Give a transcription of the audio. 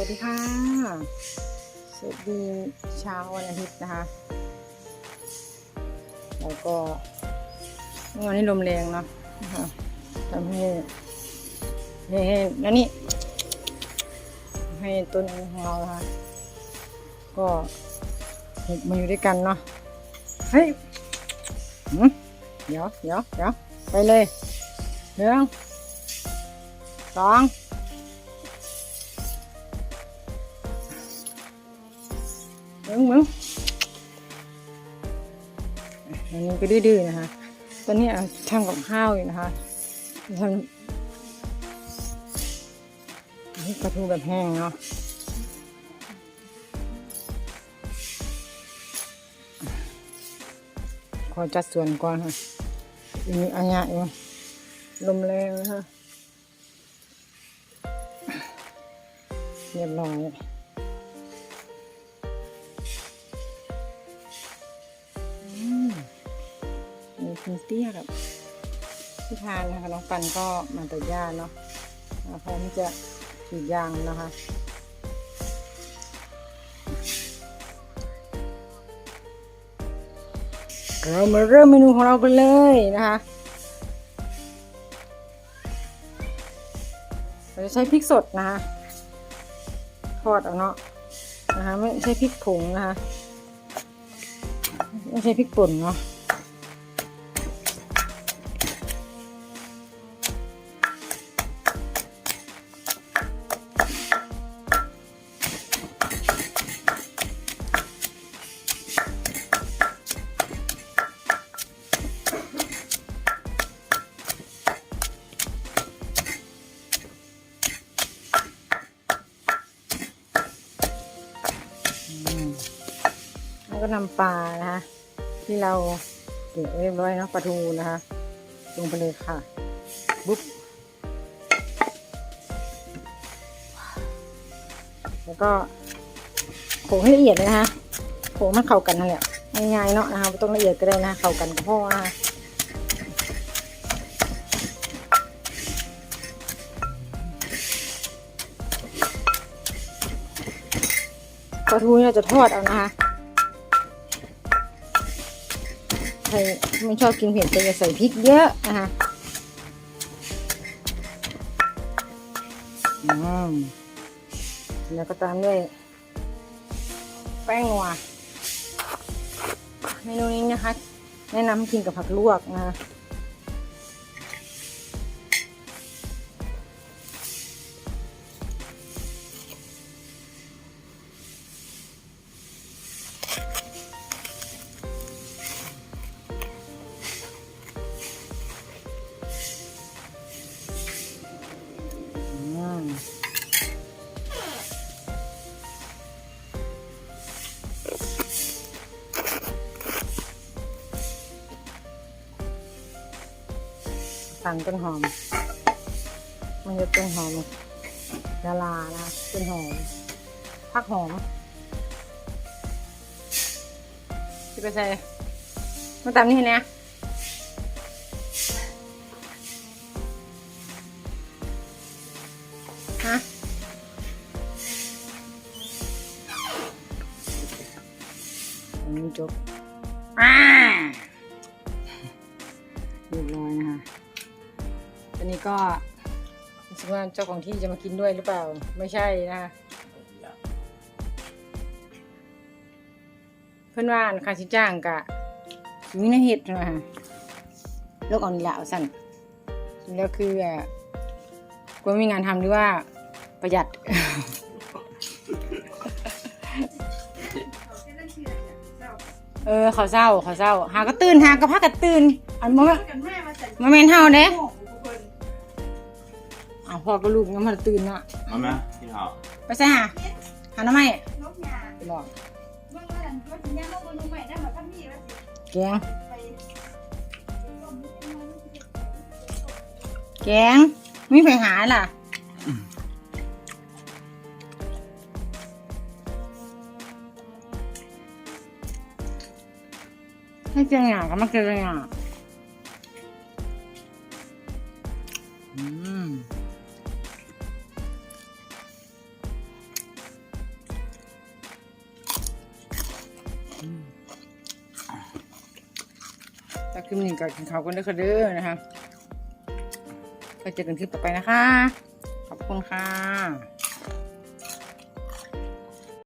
วัสดีค่ะ สวัสดีเช้าวันอาทิตย์นะคะ แล้วก็วันนี้ลมแรงเนาะนะคะทำให้ให้ให้แล้วนี่ให้ต้นของเรานะคะก็หุบมาอยู่ด้วยกันเนาะ เฮ้ยเดี๋ยวเดี๋ยวเดี๋ยวไปเลยหนึ่งสอง มึงมึงอันนี้ก็ดื้อๆนะคะตอนนี้ทำกับข้าวอยู่นะคะทำนี่ปลาทูแบบแห้งเนาะขอจัดส่วนก่อนค่ะอันนี้อันยะอยู่ลมแรงนะคะเรียบร้อย มีคุณเตี้ยกับพี่ทานนะคะน้องปันก็มาตัดหญ้าเนาะพร้อมจะกรีดยางนะคะเรามาเริ่มเมนูของเรากันเลยนะคะเราจะใช้พริกสดนะคะทอดเอาเนาะนะคะไม่ใช่พริกผงนะคะไม่ใช่พริกป่นเนาะ ก็นำปลานะคะที่เราเก็บเรียบร้อยนะปลาทูนะคะ ลงไปเลยค่ะบุ๊บแล้วก็โขให้ละเอียดเลยนะคะโขลกมันเข้ากันนั่นแหละง่ายๆเนาะนะคะไม่ต้องละเอียดก็ได้นะเข้ากันกับพ่อนะคะปลาทูเนี่ยจะทอดเอานะคะ ใครไม่ชอบกินเผ็ดจะใส่พริกเยอะนะคะแล้วก็ตามด้วยแป้งนัวเมนูนี้นะคะ แนะนำให้กินกับผักลวกนะคะ สั่งต้นหอม มันจะต้นหอมดารานะคะต้นหอมผักหอมที่ไปใส่มาตามนี่นะ อันนี้จบอ่าเรียบร้อยนะคะตอนนี้ก็รู้สึกว่าเจ้าของที่จะมากินด้วยหรือเปล่า ไม่ใช่นะคะเพื่อนว่าค่าชิจ้างกะมีในเห็ดนะคะโลกออนไลน์สั่นแล้วคืออะกลัวไม่มีงานทำหรือว่าประหยัด เออเขาเศร้าเขาเศร้า หาก็ตื่นหาก็พักก็ตื่น อันมันมันเมนเฮาเด้อ้าวพ่อก็ลูกงั้นมันตื่นเนาะเอาไหมพี่เขาไปใส่หาหาหน้ำไม้นกยาไปบอกเมื่อวันว่าสิยามบ่รู้ใหม่ได้มาพันมีว่าสิแกงไปต้มนิดนึงแกงไม่ไปหาล่ะ ไม่เจอ่ยก็ไม่เจอหยาอืมตะกิมหนึ่งกับกินเขากันด้วยค่ะเด้อนะคะไปเจอกันคลิปต่อไปนะคะ ขอบคุณค่ะ